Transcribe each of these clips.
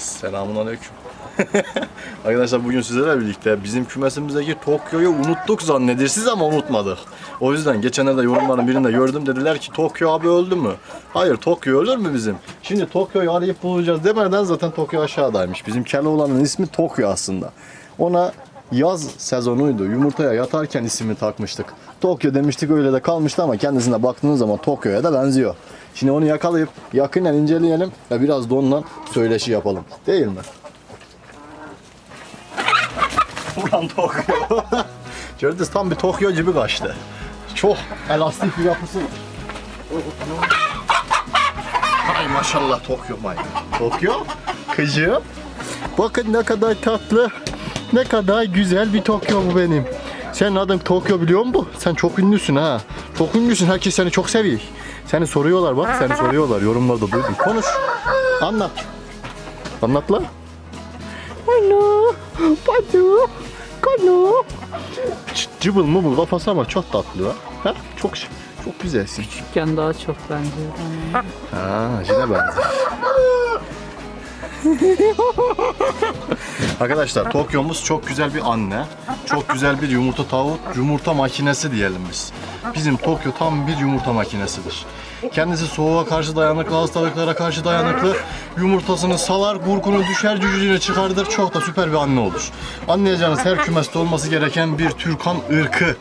Selamun aleyküm. Arkadaşlar bugün sizlerle birlikte bizim kümesimizdeki Tokyo'yu unuttuk zannedirsiniz ama unutmadık. O yüzden geçenlerde yorumların birinde gördüm dediler ki Tokyo abi öldü mü? Hayır Tokyo ölür mü bizim? Şimdi Tokyo'yu arayıp bulacağız demeden zaten Tokyo aşağıdaymış. Bizim Keloğlan'ın ismi Tokyo aslında. Ona yaz sezonuydu. Yumurtaya yatarken ismini takmıştık. Tokyo demiştik öyle de kalmıştı ama kendisine baktığınız zaman Tokyo'ya da benziyor. Şimdi onu yakalayıp yakından inceleyelim ve biraz da onunla söyleşi yapalım. Değil mi? Ulan Tokyo. Gördünüz tam bir Tokyo gibi kaçtı. Çok elastik bir yapısı var. Hay maşallah Tokyo may. Tokyo kızım. Bakın ne kadar tatlı. Ne kadar güzel bir Tokyo bu benim. Senin adın Tokyo biliyor musun? Sen çok ünlüsün ha. Çok ünlüsün. Herkes seni çok seviyor. Seni soruyorlar bak seni soruyorlar. Yorumlarda duydum. Konuş. Anlat. Anlat lan. Alo. Badu. Kalo. Ç- Cıbıl mı bu kafası ama çok tatlı ha. ha? Çok çok güzelsin. Küçükken daha çok benziyordu ama. Ha, yine benziyor. Arkadaşlar Tokyo'muz çok güzel bir anne. Çok güzel bir yumurta tavuk, yumurta makinesi diyelim biz. Bizim Tokyo tam bir yumurta makinesidir. Kendisi soğuğa karşı dayanıklı, hastalıklara karşı dayanıklı. Yumurtasını salar, gurkunu düşer, cücüğünü çıkardır. Çok da süper bir anne olur. Anlayacağınız her kümeste olması gereken bir Türkan ırkı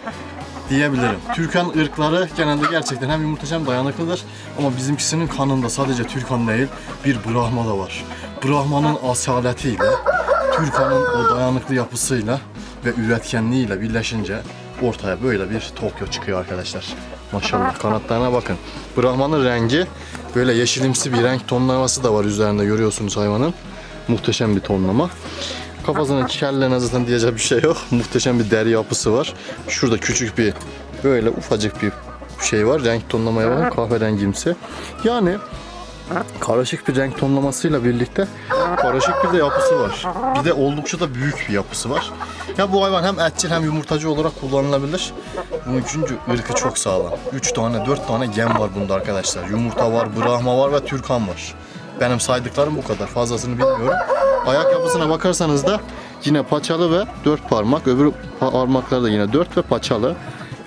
diyebilirim. Türkan ırkları genelde gerçekten hem yumurtacı hem dayanıklıdır. Ama bizimkisinin kanında sadece Türkan değil bir Brahma da var. Brahmanın asaletiyle, Türkan'ın o dayanıklı yapısıyla ve üretkenliğiyle birleşince ortaya böyle bir Tokyo çıkıyor arkadaşlar. Maşallah kanatlarına bakın. Brahmanın rengi böyle yeşilimsi bir renk tonlaması da var üzerinde görüyorsunuz hayvanın. Muhteşem bir tonlama. Kafasının kellerine zaten diyecek bir şey yok. Muhteşem bir deri yapısı var. Şurada küçük bir böyle ufacık bir şey var. Renk tonlamaya var. Kahverengimsi. Yani karışık bir renk tonlamasıyla birlikte karışık bir de yapısı var. Bir de oldukça da büyük bir yapısı var. Ya bu hayvan hem etçil hem yumurtacı olarak kullanılabilir. Bunun üçüncü ırkı çok sağlam. 3 tane 4 tane gem var bunda arkadaşlar. Yumurta var, Brahma var ve Türkan var. Benim saydıklarım bu kadar. Fazlasını bilmiyorum. Ayak yapısına bakarsanız da yine paçalı ve dört parmak. Öbür parmaklar da yine dört ve paçalı.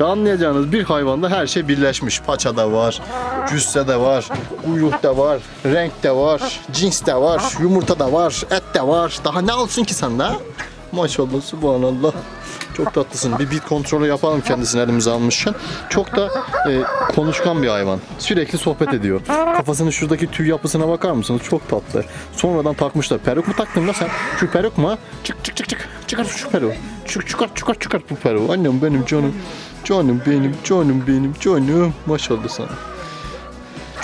Ve anlayacağınız bir hayvanda her şey birleşmiş. Paça da var, cüsse de var, kuyruk da var, renk de var, cins de var, yumurta da var, et de var. Daha ne olsun ki sende? Maşallah, subhanallah. Çok tatlısın. Bir bit kontrolü yapalım kendisini elimize almışken. Çok da e, konuşkan bir hayvan. Sürekli sohbet ediyor. Kafasının şuradaki tüy yapısına bakar mısınız? Çok tatlı. Sonradan takmışlar. Peruk mu taktın lan sen? Şu peruk mu? Çık çık çık çık. Çıkar şu peruğu. Çık çıkar çıkar çıkar bu peruğu. Annem benim canım. Canım benim, canım benim, canım. Maşallah sana.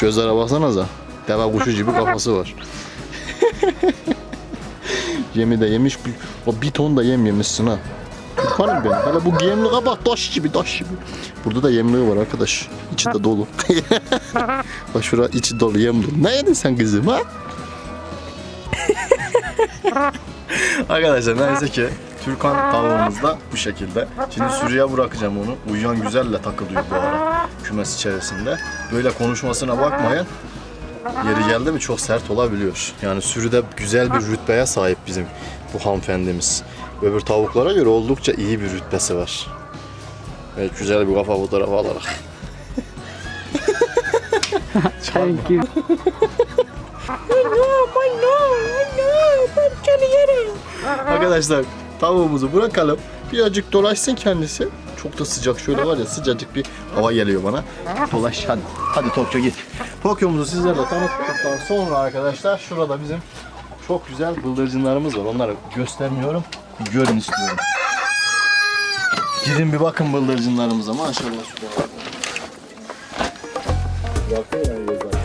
Gözlere baksanıza. Deve kuşu gibi kafası var. Yemi de yemiş. bir- O bir ton da yem yemişsin ha. Türkanım benim. Hele bu yemliğe bak taş gibi taş gibi. Burada da yemliği var arkadaş. İçi de dolu. bak şura içi dolu yem dolu. Ne yedin sen kızım ha? Arkadaşlar neyse ki Türkan tavuğumuz da bu şekilde. Şimdi sürüye bırakacağım onu. Uyuyan güzelle takılıyor bu ara kümes içerisinde. Böyle konuşmasına bakmayın. Yeri geldi mi çok sert olabiliyor. Yani sürüde güzel bir rütbeye sahip bizim bu hanımefendimiz. Öbür tavuklara göre oldukça iyi bir rütbesi var. Evet güzel bir kafa fotoğrafı alarak. Thank you. Arkadaşlar tavuğumuzu bırakalım. Birazcık dolaşsın kendisi. Çok da sıcak şöyle var ya sıcacık bir hava geliyor bana. Dolaş hadi. Hadi Tokyo git. Tokyo'muzu sizlerle tanıttıktan sonra arkadaşlar şurada bizim çok güzel bıldırcınlarımız var. Onları göstermiyorum. Bir görün istiyorum. Girin bir bakın bıldırcınlarımıza maşallah. Bakın yani yazar.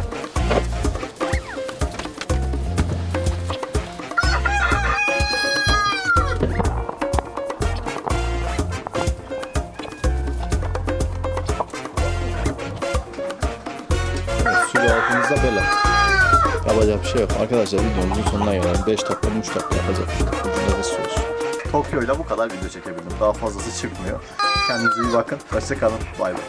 Sürü altımızda böyle. Yapacak bir şey yok. Arkadaşlar videomuzun sonuna gelelim. 5 dakika 3 dakika yapacak bir. Ucunda da söz. Tokyo ile bu kadar video çekebildim. Daha fazlası çıkmıyor. Kendinize iyi bakın. Hoşçakalın. Bay bay.